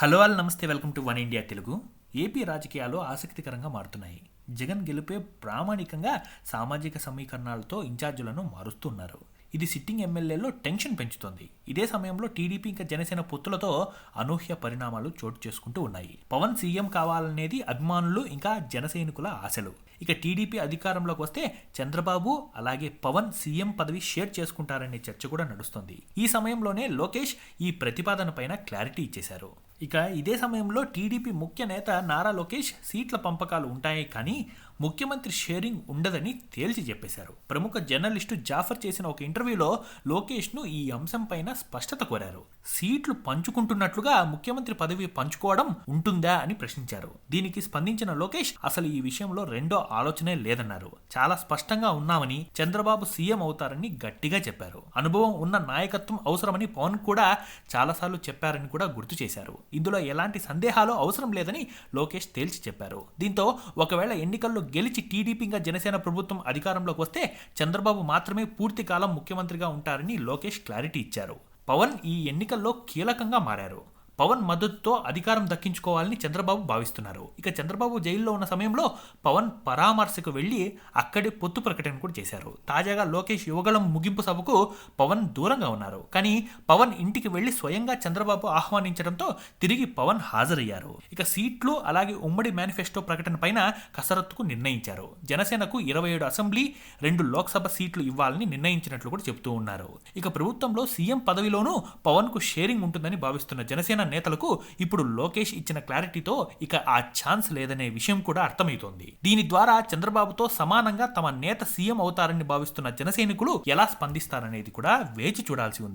Hello all namaste welcome to one India Telugu. AP రాజకీయాలు ఆసక్తికరంగా మారుతున్నాయి. జగన్ గెలుపే ప్రామాణికంగా సామాజిక సమీకరణాలతో ఇన్ఛార్జీలను మారుస్తున్నారు. ఇది సిట్టింగ్ ఎమ్మెల్యేలో టెన్షన్ పెంచుతోంది. ఇదే సమయంలో టీడీపీ ఇంకా జనసేన పొత్తులతో అనూహ్య పరిణామాలు చోటు చేసుకుంటూ ఉన్నాయి. పవన్ సీఎం కావాలనేది అభిమానులు ఇంకా జనసైనికుల ఆశలు. ఇక టీడీపీ అధికారంలోకి వస్తే చంద్రబాబు అలాగే పవన్ సీఎం పదవి షేర్ చేసుకుంటారనే చర్చ కూడా నడుస్తుంది. ఈ సమయంలోనే లోకేష్ ఈ ప్రతిపాదన పైన క్లారిటీ ఇచ్చేశారు. ఇక ఇదే సమయంలో టీడీపీ ముఖ్య నేత నారా లోకేష్ సీట్ల పంపకాలు ఉంటాయి కానీ ముఖ్యమంత్రి షేరింగ్ ఉండదని తేల్చి చెప్పేశారు. ప్రముఖ జర్నలిస్టు జాఫర్ చేసిన ఒక ఇంటర్వ్యూలో లోకేష్ను ఈ అంశంపైన స్పష్టత కోరారు. సీట్లు పంచుకుంటున్నట్లుగా ముఖ్యమంత్రి పదవి పంచుకోవడం ఉంటుందా అని ప్రశ్నించారు. దీనికి స్పందించిన లోకేష్ అసలు ఈ విషయంలో రెండో ఆలోచనే లేదన్నారు. చాలా స్పష్టంగా ఉన్నామని చంద్రబాబు సీఎం అవుతారని గట్టిగా చెప్పారు. అనుభవం ఉన్న నాయకత్వం అవసరమని పవన్ కూడా చాలాసార్లు చెప్పారని కూడా గుర్తు చేశారు. ఇందులో ఎలాంటి సందేహాలు అవసరం లేదని లోకేష్ తేల్చి చెప్పారు. దీంతో ఒకవేళ ఎన్నికల్లో గెలిచి టీడీపీ ఇంకా జనసేన ప్రభుత్వం అధికారంలోకి వస్తే చంద్రబాబు మాత్రమే పూర్తి కాలం ముఖ్యమంత్రిగా ఉంటారని లోకేష్ క్లారిటీ ఇచ్చారు. పవన్ ఈ ఎన్నికల్లో కీలకంగా మారారు. పవన్ మద్దతుతో అధికారం దక్కించుకోవాలని చంద్రబాబు భావిస్తున్నారు. ఇక చంద్రబాబు జైల్లో ఉన్న సమయంలో పవన్ పరామర్శకు వెళ్ళి అక్కడే పొత్తు ప్రకటన కూడా చేశారు. తాజాగా లోకేష్ యువగళం ముగింపు సభకు పవన్ దూరంగా ఉన్నారు. కానీ పవన్ ఇంటికి వెళ్ళి స్వయంగా చంద్రబాబు ఆహ్వానించడంతో తిరిగి పవన్ హాజరయ్యారు. ఇక సీట్లు అలాగే ఉమ్మడి మేనిఫెస్టో ప్రకటన పైన కసరత్తుకు నిర్ణయించారు. జనసేనకు ఇరవై ఏడు అసెంబ్లీ రెండు లోక్సభ సీట్లు ఇవ్వాలని నిర్ణయించినట్లు కూడా చెబుతూ ఉన్నారు. ఇక ప్రభుత్వంలో సీఎం పదవిలోనూ పవన్కు షేరింగ్ ఉంటుందని భావిస్తున్న జనసేన నేతలకు ఇప్పుడు లోకేష్ ఇచ్చిన క్లారిటీతో ఇక ఆ ఛాన్స్ లేదనే విషయం కూడా అర్థమవుతోంది. దీని ద్వారా చంద్రబాబుతో సమానంగా తమ నేత సీఎం అవుతారని భావిస్తున్న జనసైనికులు ఎలా స్పందిస్తారనేది కూడా వేచి చూడాల్సి ఉంది.